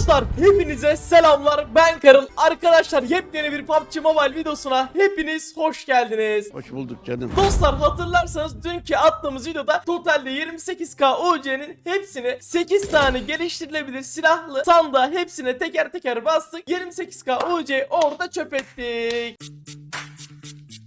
Dostlar hepinize selamlar. Ben Karıl Arkadaşlar yepyeni bir PUBG Mobile videosuna hepiniz hoş geldiniz. Hoş bulduk canım. Dostlar hatırlarsanız dünkü attığımız videoda totalde 28k UC'nin hepsini 8 tane geliştirilebilir silahlı sandığa hepsine teker teker bastık. 28k UC orada çöp ettik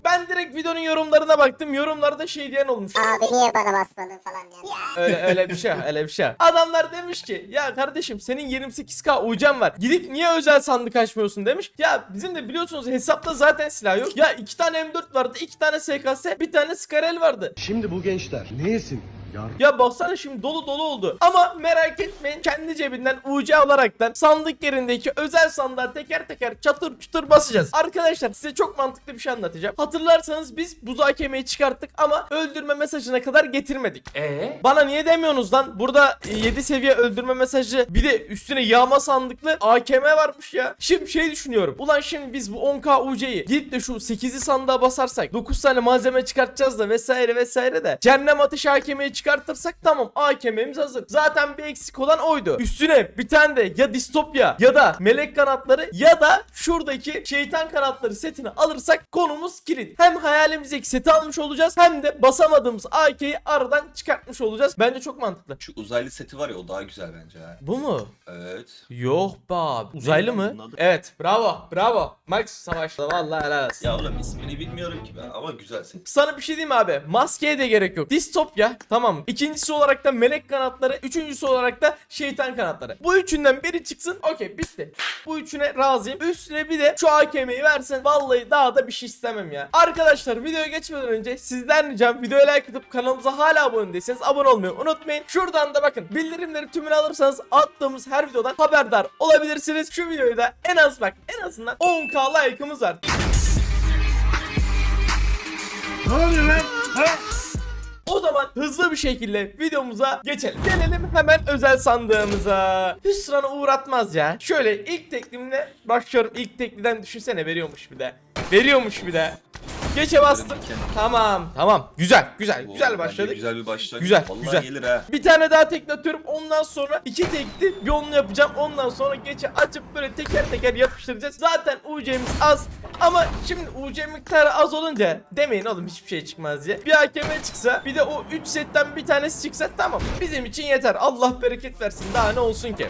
ben direkt videonun yorumlarına baktım. Yorumlarda şey diyen olmuş. Abi niye bana basmadın falan yani. Öyle öyle bir şey, öyle bir şey. Adamlar demiş ki ya kardeşim senin 28k UC'n var. Gidip niye özel sandık açmıyorsun demiş. Ya bizim de biliyorsunuz hesapta zaten silah yok. Ya iki tane M4 vardı, iki tane SKS, bir tane Skarel vardı. Şimdi bu gençler ne yesin? Yar Ya baksana şimdi dolu dolu oldu. Ama merak etmeyin kendi cebinden UC alaraktan sandık yerindeki özel sandığa teker teker çatır çutur basacağız. Arkadaşlar size çok mantıklı bir şey anlatacağım. Hatırlarsanız biz buz AKM'yi çıkarttık ama öldürme mesajına kadar getirmedik. Ee? Bana niye demiyorsunuz lan? Burada 7 seviye öldürme mesajı bir de üstüne yağma sandıklı AKM varmış ya. Şimdi şey düşünüyorum. Ulan şimdi biz bu 10k UC'yi gidip de şu 8'i sandığa basarsak 9 tane malzeme çıkartacağız da vesaire vesaire de cehennem ateşi AKM'yi çıkartırsak tamam AKM'miz hazır. Zaten bir eksik olan oydu. Üstüne bir tane de ya distopya ya da melek kanatları ya da şuradaki şeytan kanatları setini alırsak konumuz kilit. Hem hayalimizdeki seti almış olacağız hem de basamadığımız AK'yi aradan çıkartmış olacağız. Bence çok mantıklı. Şu uzaylı seti var ya o daha güzel bence ha. Bu mu? Evet. Yok be abi. Uzaylı mı? Bunun adı- Evet. Bravo. Bravo. Max savaşta. Vallahi helal olsun. Ya oğlum ismini bilmiyorum ki ben ama güzel set. Sana bir şey diyeyim mi abi. Maskeye de gerek yok. Distopya tamam. İkincisi olarak da melek kanatları. Üçüncüsü olarak da şeytan kanatları. Bu üçünden biri çıksın. Okey bitti. Bu üçüne razıyım. Üstüne bir de şu AKM'yi versen. Vallahi daha da bir şey istemem ya. Arkadaşlar videoya geçmeden önce sizden ricam videoya like atıp kanalımıza hala abone değilseniz abone olmayı unutmayın. Şuradan da bakın bildirimleri tümünü alırsanız attığımız her videodan haberdar olabilirsiniz. Şu videoyu da en az bak en azından 10k like'ımız var. Ne oluyor lan? Ha? O zaman hızlı bir şekilde videomuza geçelim. Gelelim hemen özel sandığımıza. Hüsran'a uğratmaz ya. Şöyle ilk teklimle başlıyorum. İlk tekliden düşünsene veriyormuş bir de. Veriyormuş bir de. Geçe bastım. Tamam tamam. Güzel güzel Oo, güzel başladık. Güzel bir başlangıç. Güzel, Vallahi güzel. gelir ha. Bir tane daha tekli atıyorum. Ondan sonra iki tekli bir onlu yapacağım. Ondan sonra geçe açıp böyle teker teker yapıştıracağız. Zaten UC'miz az. Ama şimdi UC miktarı az olunca demeyin oğlum hiçbir şey çıkmaz diye. Bir AKM çıksa bir de o 3 setten bir tanesi çıksa tamam. Bizim için yeter. Allah bereket versin. Daha ne olsun ki?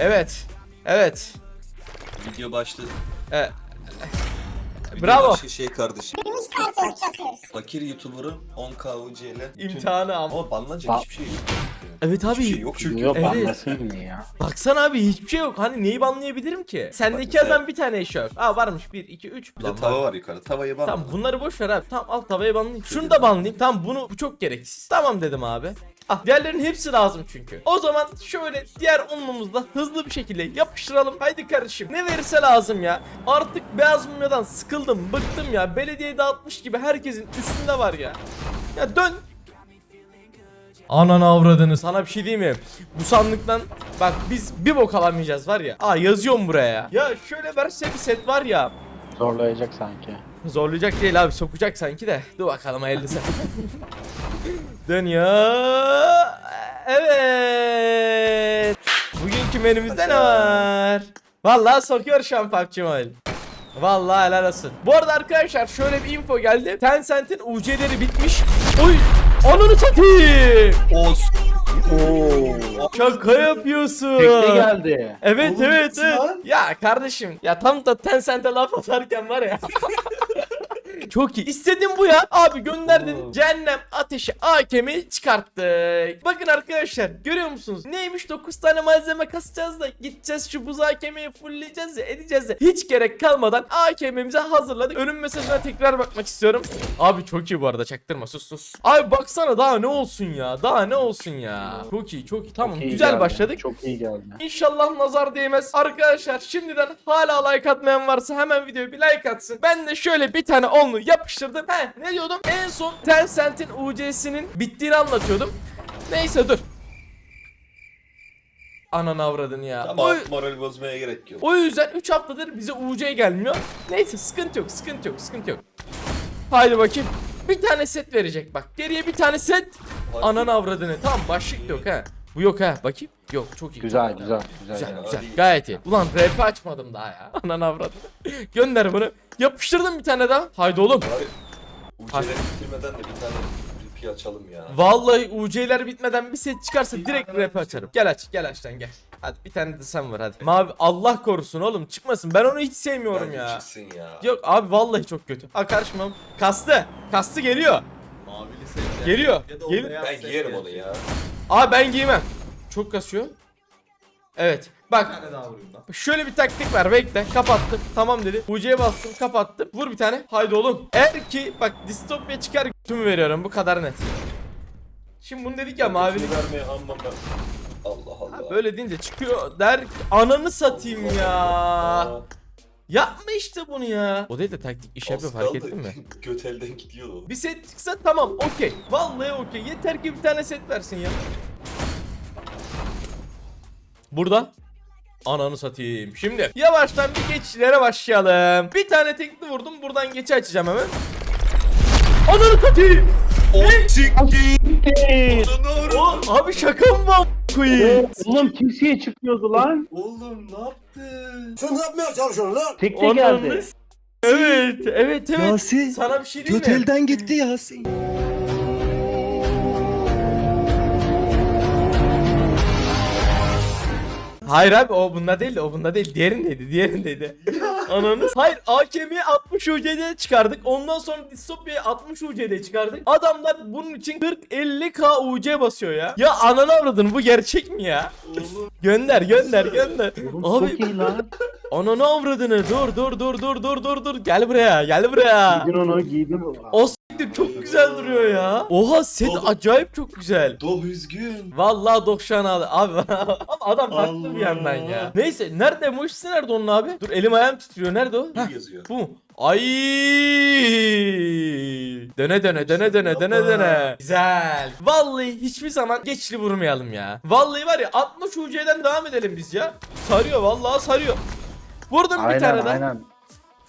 Evet. Evet. Video başladı. Evet. Bravo. Başka şey kardeşim. Biz karşılık yapıyoruz. Fakir YouTuber'ın 10k UC ile. bütün- İmtihanı ama. Ama banlanacak Ba- hiçbir şey yok. Evet abi. Hiçbir şey yok çünkü. Yok Evet. mı ya? Baksana abi hiçbir şey yok. Hani neyi banlayabilirim ki? Sendeki Bak, adam bir tane yok. Aa varmış 1 2 3. Bir de tava var yukarıda. Tavayı banla. Tamam bunları boş ver abi. Tamam al tavayı banlayayım. Şunu da banlayayım. Tamam bunu bu çok gereksiz. Tamam dedim abi. Ah diğerlerin hepsi lazım çünkü. O zaman şöyle diğer unumuzla hızlı bir şekilde yapıştıralım. Haydi kardeşim. Ne verirse lazım ya. Artık beyaz mumyadan sıkıldım, bıktım ya. Belediye dağıtmış gibi herkesin üstünde var ya. Ya dön. Ananı avradını sana bir şey diyeyim mi? Bu sandıktan bak biz bir bok alamayacağız var ya. Aa yazıyorum buraya. Ya şöyle verse bir set var ya. Zorlayacak sanki. Zorlayacak değil abi sokacak sanki de. Dur bakalım hayırlısı. Dönüyor. Evet. Bugünkü menümüzde ne var? Vallahi sokuyor şu an PUBG Mobile. Vallahi helal olsun. Bu arada arkadaşlar şöyle bir info geldi. Tencent'in UC'leri bitmiş. Oy! Ananı satayım. Os. Şaka yapıyorsun. Tekne geldi. Evet Oğlum, evet evet. Ya kardeşim ya tam da Tencent'e laf atarken var ya. Çok iyi. İstediğim bu ya. Abi gönderdin. Oo. Cehennem ateşi AKM'yi çıkarttık. Bakın arkadaşlar görüyor musunuz? Neymiş 9 tane malzeme kasacağız da gideceğiz şu buz AKM'yi fullleyeceğiz ya edeceğiz de. Hiç gerek kalmadan AKM'mize hazırladık. Önüm mesajına tekrar bakmak istiyorum. Abi çok iyi bu arada çaktırma sus sus. Abi baksana daha ne olsun ya. Daha ne olsun ya. Çok iyi çok iyi. Tamam iyi güzel geldi. başladık. Çok iyi geldi. İnşallah nazar değmez. Arkadaşlar şimdiden hala like atmayan varsa hemen videoya bir like atsın. Ben de şöyle bir tane onlu yapıştırdım. He ne diyordum? En son Tencent'in UC'sinin bittiğini anlatıyordum. Neyse dur. Ananı avradın ya. Ama O, moral bozmaya gerek yok. o yüzden 3 haftadır bize UC gelmiyor. Neyse sıkıntı yok sıkıntı yok sıkıntı yok. Haydi bakayım. Bir tane set verecek bak. Geriye bir tane set. Ananı avradını. Tamam başlık yok ha. Bu yok ha bakayım. Yok çok iyi. Güzel çok güzel güzel. Güzel Yani güzel gayet iyi. Ulan rap açmadım daha ya. Anan avradı. Gönder bunu. Yapıştırdım bir tane daha. Haydi oğlum. UC'leri bitirmeden de bir tane repeat açalım ya. Vallahi UC'ler bitmeden bir set çıkarsa direkt rap açarım. Gel aç gel aç lan gel. Hadi bir tane de sen var hadi. Mavi Allah korusun oğlum çıkmasın. Ben onu hiç sevmiyorum Bence ya. çıksın ya. Yok abi vallahi çok kötü. Ha karışmam. Kastı. Kastı geliyor. Mavili set. Geliyor. Ya da o Gel- beyaz Ben giyerim ya. onu ya. Abi ben giymem. Çok kasıyor. Evet. Bir Bak tane daha vurayım lan. şöyle bir taktik var. Bekle. Kapattım. Tamam dedi. UC'ye bastım. Kapattım. Vur bir tane. Haydi oğlum. Eğer ki bak distopya çıkar tümü veriyorum. Bu kadar net. Şimdi bunu dedik ya mavi. Götünü vermeye anlam ben. Allah Allah. Ha, böyle deyince çıkıyor der. Ananı satayım ya. Aa, Yapma işte bunu ya. O değil de taktik iş yapıyor fark kaldı. ettin mi? Göt elden gidiyor o. Bir set çıksa tamam okey. Vallahi okey. Yeter ki bir tane set versin ya. Burada. Ananı satayım. Şimdi yavaştan bir geçişlere başlayalım. Bir tane tekli vurdum. Buradan geçi açacağım hemen. Ananı satayım. O siktir. O, abi şaka mı bu koyayım? Oğlum kimseye çıkmıyordu lan. Oğlum ne yaptın? Sen ne yapmaya çalışıyorsun lan? Tek de Ananı geldi. Evet, evet, evet. Yasin, Sana bir şey diyeyim mi? Götelden gitti Yasin. Hayır abi o bunda değil o bunda değil diğerindeydi diğerindeydi. Ananı Hayır AKM'yi 60 UC'de çıkardık ondan sonra Distopya'yı 60 UC'de çıkardık. Adamlar bunun için 40-50k UC basıyor ya. Ya ananı avradın bu gerçek mi ya? Oğlum. Gönder gönder gönder. Oğlum Abi çok iyi lan. ananı avradını dur dur dur dur dur dur dur gel buraya gel buraya. Giydin onu giydim. O s**tir çok güzel duruyor ya. Oha set Oğlum. acayip çok güzel. Doh üzgün. Vallahi 90 aldı. Abi ama adam haklı bir Allah. yandan ya. Neyse nerede Muşsi nerede onun abi? Dur elim ayağım titriyor. Nerede o? Heh, yazıyor. bu mu? Ay! Döne döne döne döne döne döne. Güzel. Vallahi hiçbir zaman geçli vurmayalım ya. Vallahi var ya 60 UC'den devam edelim biz ya. Sarıyor vallahi sarıyor. Vurdum bir tane daha. aynen.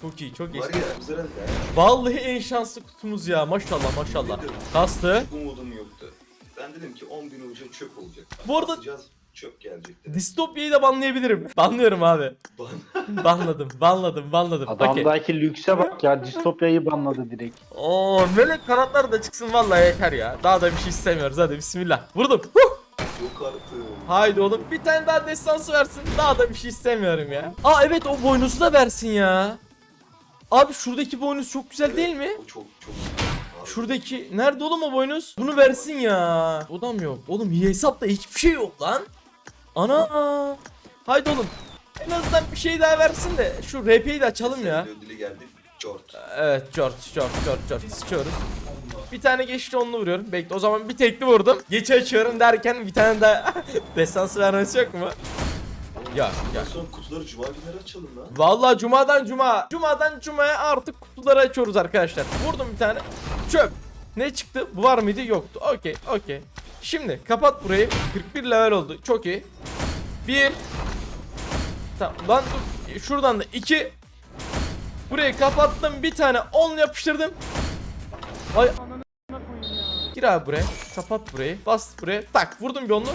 Çok iyi çok iyi. Var ya güzel ya. Vallahi en şanslı kutumuz ya. Maşallah maşallah. Kastı. Hiç umudum yoktu. Ben dedim ki 10 bin ucu çöp olacak. Bu arada- Basacağız, çöp gelecek dedim. Distopya'yı da banlayabilirim. Banlıyorum abi. Ban- Banladım, banladım, banladım. Adamdaki lükse bak ya distopyayı banladı direkt. Oo, melek kanatları da çıksın vallahi yeter ya. Daha da bir şey istemiyoruz. Hadi bismillah. Vurdum. Huh! Yok artık. Haydi oğlum bir tane daha destansı versin. Daha da bir şey istemiyorum ya. Aa evet o boynuzu da versin ya. Abi şuradaki boynuz çok güzel değil mi? Çok çok. Abi, Şuradaki nerede oğlum o boynuz? Bunu versin ya. Odam yok. Oğlum hesapta hiçbir şey yok lan. Ana. Haydi oğlum. En azından bir şey daha versin de şu RP'yi de açalım ya. senin Ödülü geldi. Jort. Evet George George George George sıçıyoruz. Bir tane geçti onlu vuruyorum. Bekle o zaman bir tekli vurdum. Geç açıyorum derken bir tane daha destansı vermesi yok mu? Ya Ya son kutuları cuma günleri açalım lan. Vallahi cumadan cuma. Cumadan cumaya artık kutuları açıyoruz arkadaşlar. Vurdum bir tane. Çöp. Ne çıktı? Bu var mıydı? Yoktu. Okey okey. Şimdi kapat burayı. 41 level oldu. Çok iyi. Bir. Tamam lan dur. Şuradan da iki. Burayı kapattım. Bir tane 10 yapıştırdım. Ay Gir abi buraya. Kapat burayı. Bas buraya. Tak vurdum bir onlu.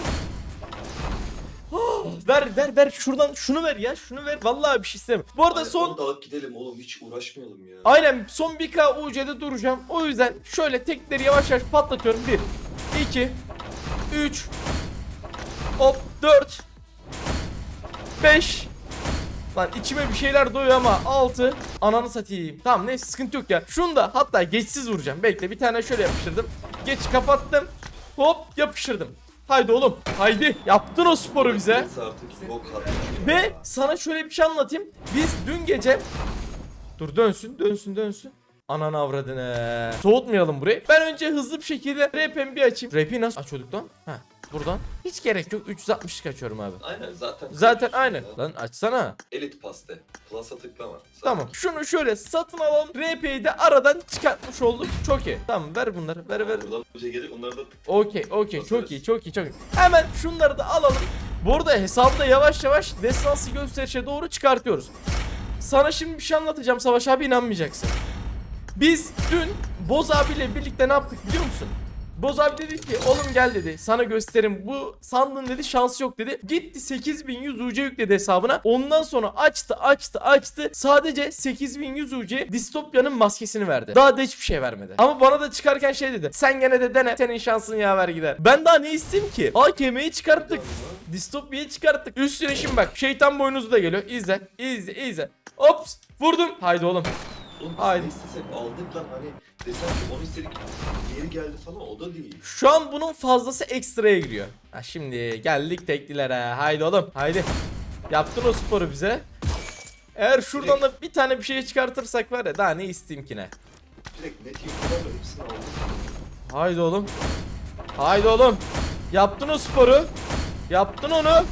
ver ver ver şuradan şunu ver ya şunu ver. Vallahi bir şey istemem. Bu arada Hayır, son Onu da alıp gidelim oğlum hiç uğraşmayalım ya. Aynen son 1K UC'de duracağım. O yüzden şöyle tekleri yavaş yavaş patlatıyorum. 1 2 3 Hop 4 5 Lan içime bir şeyler doyuyor ama 6 Ananı satayım. Tamam neyse sıkıntı yok ya. Şunu da hatta geçsiz vuracağım. Bekle bir tane şöyle yapıştırdım. Geç kapattım. Hop yapıştırdım. Haydi oğlum. Haydi. Yaptın o sporu bize. Neyse artık bok attı. Ve sana şöyle bir şey anlatayım. Biz dün gece Dur dönsün dönsün dönsün. Ananı avradını. Soğutmayalım burayı. Ben önce hızlı bir şekilde rap'imi bir açayım. Rap'i nasıl açıyorduk lan? Ha buradan. Hiç gerek yok. 360'lık açıyorum abi. Aynen zaten. Zaten aynen. ya. Lan açsana. Elit paste. Plus'a tıklama. Zaten Tamam. Şunu şöyle satın alalım. RP'yi de aradan çıkartmış olduk. Çok iyi. Tamam ver bunları. Ver ver. Buradan önce gelir onları da Okey okey çok iyi çok iyi çok iyi. Hemen şunları da alalım. Bu arada hesabı da yavaş yavaş destansı gösterişe doğru çıkartıyoruz. Sana şimdi bir şey anlatacağım Savaş abi inanmayacaksın. Biz dün Boz abiyle birlikte ne yaptık biliyor musun? Boz abi dedi ki oğlum gel dedi. Sana gösterim bu sandığın dedi şansı yok dedi. Gitti 8100 UC yükledi hesabına. Ondan sonra açtı açtı açtı. Sadece 8100 UC distopyanın maskesini verdi. Daha da hiçbir şey vermedi. Ama bana da çıkarken şey dedi. Sen gene de dene. Senin şansın yaver gider. Ben daha ne isteyeyim ki? AKM'yi çıkarttık. Distopya'yı çıkarttık. Üstüne şimdi bak şeytan boynuzu da geliyor. İzle izle izle. Ops vurdum. Haydi oğlum. Oğlum biz Haydi. ne istesek aldık lan hani desem ki onu istedik geri geldi falan o da değil. Şu an bunun fazlası ekstraya giriyor. Ha şimdi geldik teklilere. Haydi oğlum. Haydi. Yaptın o sporu bize. Eğer şuradan da bir tane bir şey çıkartırsak var ya daha ne isteyeyim ki ne. Direkt net yüklemem hepsini aldık. Haydi oğlum. Haydi oğlum. Yaptın o sporu. Yaptın onu.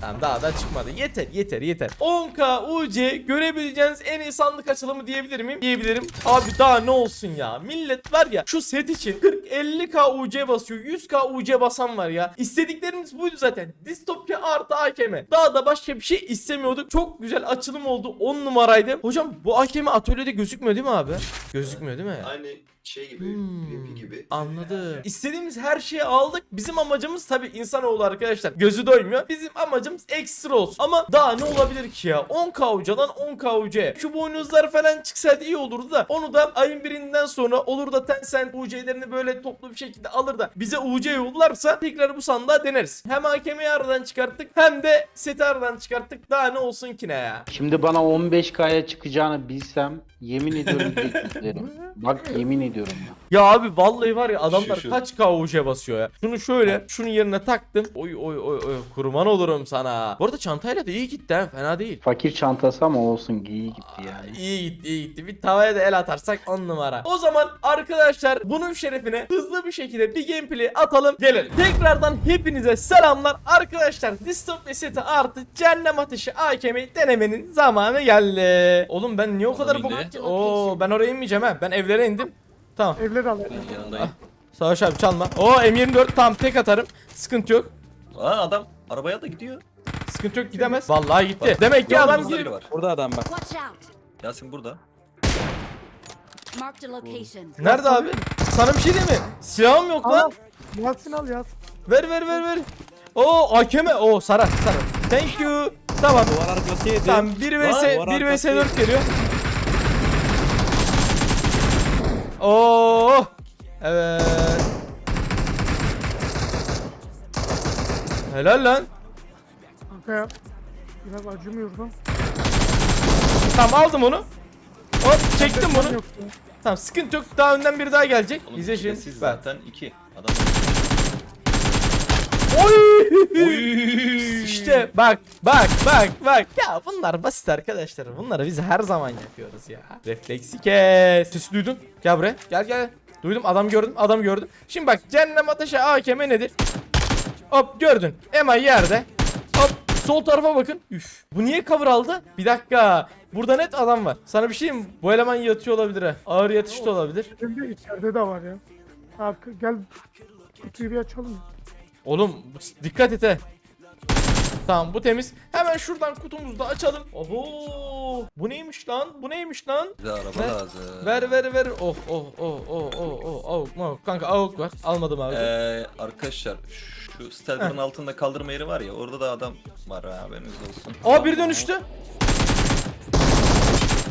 Tamam daha da çıkmadı. Yeter yeter yeter. 10k UC görebileceğiniz en iyi sandık açılımı diyebilir miyim? Diyebilirim. Abi daha ne olsun ya. Millet var ya şu set için 40-50k UC basıyor. 100k UC basan var ya. İstediklerimiz buydu zaten. Distopya artı AKM. Daha da başka bir şey istemiyorduk. Çok güzel açılım oldu. 10 numaraydı. Hocam bu AKM atölyede gözükmüyor değil mi abi? Gözükmüyor değil mi? Aynı şey gibi, Hmm. gibi. Anladım. İstediğimiz her şeyi aldık. Bizim amacımız tabii insanoğlu arkadaşlar. Gözü doymuyor. Bizim amacımız ekstra olsun. Ama daha ne olabilir ki ya? 10k ucadan 10k ucaya. Şu boynuzlar falan çıksaydı iyi olurdu da. Onu da ayın birinden sonra olur da Tencent UC'lerini böyle toplu bir şekilde alır da bize UC yollarsa tekrar bu sandığa deneriz. Hem hakemi aradan çıkarttık hem de seti aradan çıkarttık. Daha ne olsun ki ne ya? Şimdi bana 15K'ya çıkacağını bilsem yemin ediyorum. Bak yemin ediyorum ya. Ya abi vallahi var ya adamlar Şu, şu. kaç KUC basıyor ya. Şunu şöyle şunun yerine taktım. Oy oy oy oy kurban olurum sana. Bu arada çantayla da iyi gitti ha fena değil. Fakir çantası ama olsun iyi gitti yani. İyi gitti iyi gitti. Bir tavaya da el atarsak 10 numara. O zaman arkadaşlar bunun şerefine hızlı bir şekilde bir gameplay atalım gelelim. Tekrardan hepinize selamlar. Arkadaşlar distopya seti artı cehennem ateşi AKM'yi denemenin zamanı geldi. Oğlum ben niye o kadar bu... indi. Oo ben oraya inmeyeceğim ha. Ben evlere indim. Tamam. Evleri al. Yanındayım. Savaş abi çalma. O M24 tam tek atarım. Sıkıntı yok. Aa adam arabaya da gidiyor. Sıkıntı yok gidemez. Vallahi gitti. Bak, Demek ki adam yanımızda gir- biri var. Burada adam bak. Watch out! Yasin burada. Marked a location. Nerede abi? Sana bir şey diyeyim mi? Silahım yok Al. lan. Yasin al Yasin. Ver ver ver ver. Oo AKM. Oo Sara Sara. Thank you. Tamam. Duvar arkası yedi. Tamam 1 vs Duvar 1 vs arkası 4 geliyor. Oo. Evet. Helal lan. Kanka ya. Biraz acımıyor lan. Tamam aldım onu. Hop çektim bunu. Tamam sıkıntı yok. Daha önden biri daha gelecek. Oğlum İzle şimdi. Siz zaten iki. Oy! İşte bak bak bak bak. Ya bunlar basit arkadaşlar. Bunları biz her zaman yapıyoruz ya. Refleksi kes. Sesi duydun. Gel buraya. Gel gel. Duydum adam gördüm adam gördüm. Şimdi bak cehennem ateşi AKM nedir? Hop gördün. Emay yerde. Hop sol tarafa bakın. Üf. Bu niye cover aldı? Bir dakika. Burada net adam var. Sana bir şey mi? Bu eleman yatıyor olabilir ha. Ağır yatış da olabilir. Şimdi içeride de var ya. Arka, gel kutuyu bir açalım. Oğlum dikkat et he. Tamam bu temiz. Hemen şuradan kutumuzu da açalım. Oho! Bu neymiş lan? Bu neymiş lan? Bize araba Ver. lazım. Ver ver ver. Oh oh oh oh oh oh. Avuk mavuk. Kanka avuk var. Almadım abi. Ee, arkadaşlar şu Stelber'ın altında kaldırma yeri var ya orada da adam var ha haberiniz olsun. Aa bir dönüştü.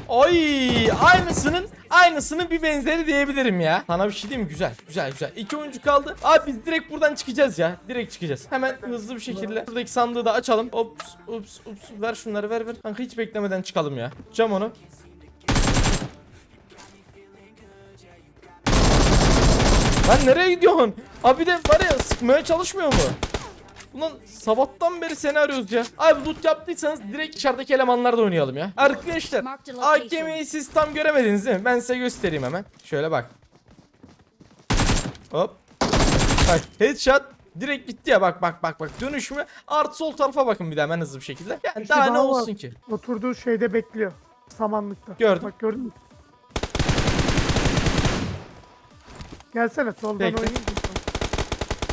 Ay aynısının aynısının bir benzeri diyebilirim ya. Sana bir şey diyeyim mi? Güzel güzel güzel. İki oyuncu kaldı. Abi biz direkt buradan çıkacağız ya. Direkt çıkacağız. Hemen hızlı bir şekilde buradaki sandığı da açalım. Ops ups ups ver şunları ver ver. Kanka hiç beklemeden çıkalım ya. Cam onu. Lan nereye gidiyorsun? Abi de var ya sıkmaya çalışmıyor mu? Ulan sabahtan beri seni arıyoruz ya. Abi loot yaptıysanız direkt dışarıdaki elemanlarda oynayalım ya. Arkadaşlar. AKM'yi siz tam göremediniz değil mi? Ben size göstereyim hemen. Şöyle bak. Hop. Bak headshot direkt gitti ya bak bak bak bak dönüşümü artı sol tarafa bakın bir de hemen hızlı bir şekilde. Yani şey daha ne daha var. olsun ki? Oturduğu şeyde bekliyor. Samanlıkta. Gördüm. Bak gördün mü? Gelsene soldan Bekle. oynayayım.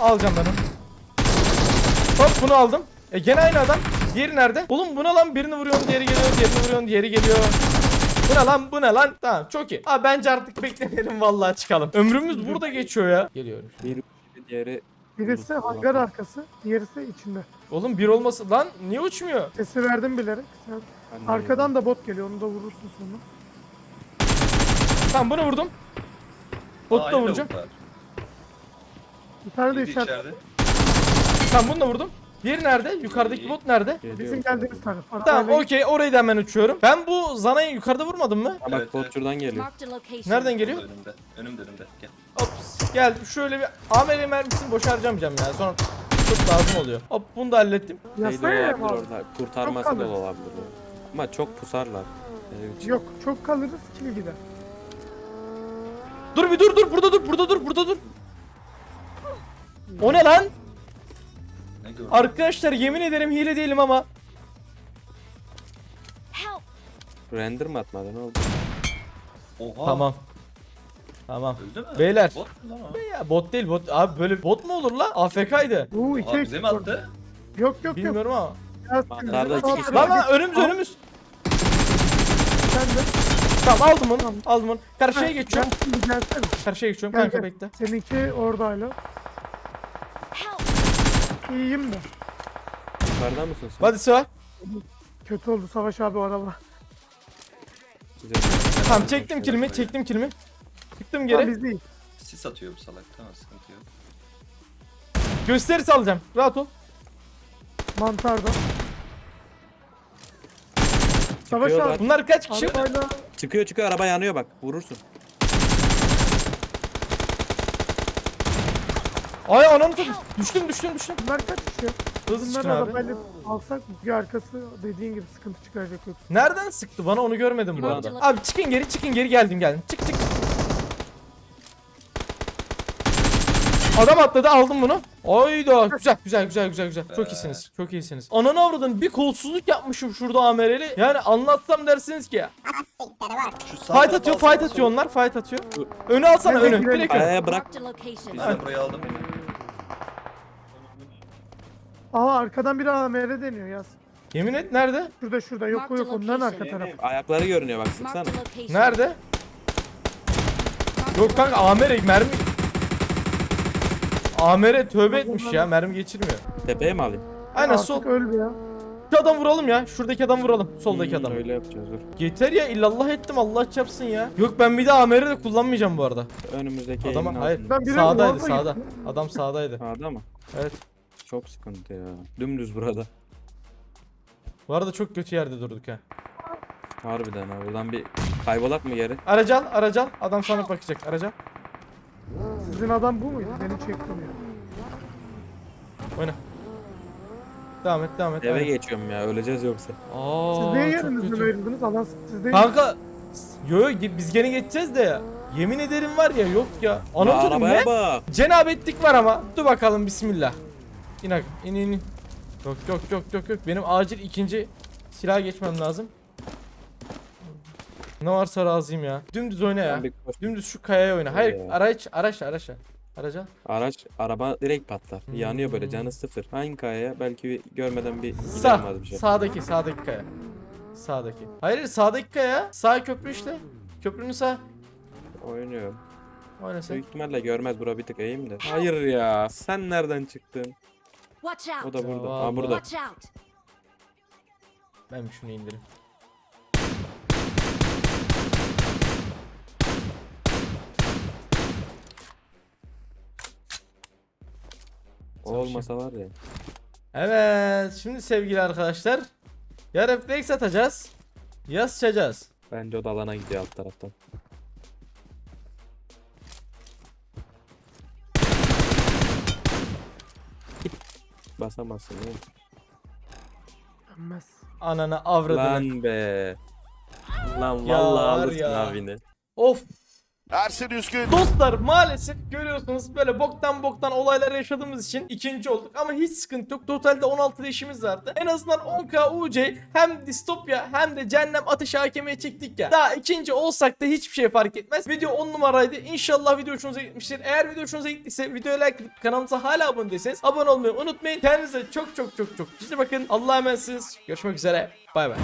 Alacağım ben onu. Hop bunu aldım. E gene aynı adam. Diğeri nerede? Oğlum buna lan birini vuruyorsun diğeri geliyor diğerini vuruyorsun diğeri geliyor. Bu ne lan bu ne lan? Tamam çok iyi. Abi bence artık beklemeyelim vallahi çıkalım. Ömrümüz burada geçiyor ya. Geliyorum. Bir diğeri Birisi hangar arkası, diğerisi içinde. Oğlum bir olması lan niye uçmuyor? Sesi verdim bilerek. Sen ben de arkadan da bot geliyor. Onu da vurursun sonra. Tamam bunu vurdum. Botu da Aynı var. Bir tane de Biri işaret. içeride. Tamam bunu da vurdum. Diğeri nerede? Yukarıdaki bot nerede? Bizim geldiğimiz taraf. Tamam okey orayı da hemen uçuyorum. Ben bu Zana'yı yukarıda vurmadım mı? Bak Evet, bot evet. şuradan geliyor. Marked a location. Nereden geliyor? Önümde. Önümde önümde. Gel. Ops gel şöyle bir AMR mermisini boş harcamayacağım ya. Sonra çok lazım oluyor. Hop bunu da hallettim. Yasaya ya olabilir abi. orada. Kurtarması Çok da olabilir. Ama çok pusarlar. Hiç- Yok çok kalırız kill gider. Dur bir dur dur burada dur burada dur burada dur. O ne lan? Arkadaşlar yemin ederim hile değilim ama. Render mi atmadı ne oldu? Oha. Tamam. Tamam. Öldü mü? Beyler. Bot mu lan o? Ya bot değil bot. Abi böyle bot mu olur la? AFK'ydı. Uuu Aa, bize mi attı? Yok yok yok. Bilmiyorum ama. Mantarda iki kişi Lan tarafı lan önümüz Al. önümüz. sen de. Tamam aldım onu. Aldım onu. Karşıya geçiyorum. gelsene. Karşıya geçiyorum Gel, kanka gel. bekle. Seninki orada hala. Help! İyiyim de. Yukarıda mısın sen? Hadi sıra. Kötü oldu Savaş abi o araba. Size- Tamam çektim kilimi çektim kilimi. Çıktım Ama geri. biz değil. Sis atıyor bu salak. Tamam sıkıntı yok. Gösterisi alacağım. Rahat ol. Mantarda. Savaş abi. Bunlar kaç kişi? Arabayla Çıkıyor çıkıyor araba yanıyor bak vurursun. Ay ananı satayım. Düştüm düştüm düştüm. bunlar kaç kişi? Hızlı çıkın Bunları abi. arabayla alsak? Bir arkası dediğin gibi sıkıntı çıkaracak yoksa. Nereden sıktı bana onu görmedim bu arada. Abi çıkın geri çıkın geri geldim geldim. Çık çık. Adam atladı aldım bunu. Ayda güzel güzel güzel güzel güzel. Çok iyisiniz. Çok iyisiniz. Ananı avradın bir kolsuzluk yapmışım şurada amereli. Yani anlatsam dersiniz ki. Şu sağ Fight tarafa atıyor alsana, fight atıyor onlar fight atıyor. Önü alsana Nereye önü. girelim? Direkt önü. Kayaya bırak. Marked a location. Biz de burayı aldım. Aa arkadan biri AMR deniyor yaz. Yemin et nerede? Şurada şurada yok o yok onların arka tarafı. Ayakları görünüyor bak sıksana. Marked a location. Nerede? Yok kanka Amer'e mermi Amer'e tövbe etmiş ya mermi geçirmiyor. Tepeye mi alayım? Aynen Artık sol. öl ya. Şu adam vuralım ya. Şuradaki adam vuralım. Soldaki Hmm, adam. Öyle yapacağız dur. Yeter ya illallah ettim Allah çapsın ya. Yok ben bir de Amer'i de kullanmayacağım bu arada. Önümüzdeki Adama evin hayır. altında. Ben biraz Sağdaydı muhafaza sağda. Adam sağdaydı. Sağda mı? Evet. Çok sıkıntı ya. Dümdüz burada. Bu arada çok kötü yerde durduk ha. Harbiden ha. Buradan bir kaybolak mı geri? Aracı al aracı al. Adam sana bakacak aracı al. Sizin adam bu muydu? Beni çekti mi? Oyna. Devam et devam et. Eve et. geçiyorum ya. Öleceğiz yoksa. Aa, Siz niye çok yerinizden kötü. ayrıldınız? Alan siz değil. Kanka yo yo biz gene geçeceğiz de ya. Yemin ederim var ya yok ya. Ya Anam dedim arabaya ne? bak. Cenabetlik var ama. Dur bakalım bismillah. İn ak- in in in. Yok yok yok yok yok. Benim acil ikinci silah geçmem lazım. Ne varsa razıyım ya. Dümdüz oyna ya. Ben bir koş- Dümdüz şu kayaya oyna. Hayır Ya. araç araç araç. Araç al. Araç, araba direkt patlar. Hmm. Yanıyor böyle canı sıfır. Hangi kayaya? Belki bir görmeden bir Sağ. gidelim bir şey. Sağdaki sağdaki kaya. Sağdaki. Hayır sağdaki kaya. Sağ köprü işte. Köprünün sağ. Oynuyorum. Oyna sen. Büyük ihtimalle görmez bura bir tık eğim de. Hayır ya. Sen nereden çıktın? Watch O da burada. vallahi. Aa burada. Watch out! Ben bir şunu indireyim. O olmasa var ya. Evet. Şimdi sevgili arkadaşlar. Ya refleks atacağız. Ya sıçacağız. Bence o da alana gidiyor alt taraftan. Basamazsın oğlum. Mükemmel. Ananı avradını. Lan be. Lan Ya vallahi var alırsın ya. abini. Of. Ersin Üskün. Dostlar maalesef görüyorsunuz böyle boktan boktan olaylar yaşadığımız için ikinci olduk ama hiç sıkıntı yok. Totalde 16 değişimiz vardı. En azından 10k UC hem distopya hem de cehennem ateşi hakemeye çektik ya. Daha ikinci olsak da hiçbir şey fark etmez. Video 10 numaraydı. İnşallah video hoşunuza gitmiştir. Eğer video hoşunuza gittiyse videoya like atıp kanalımıza hala abone değilseniz abone olmayı unutmayın. Kendinize çok çok çok çok ciddi bakın. Allah'a emanetsiniz. Görüşmek üzere. Bay bay.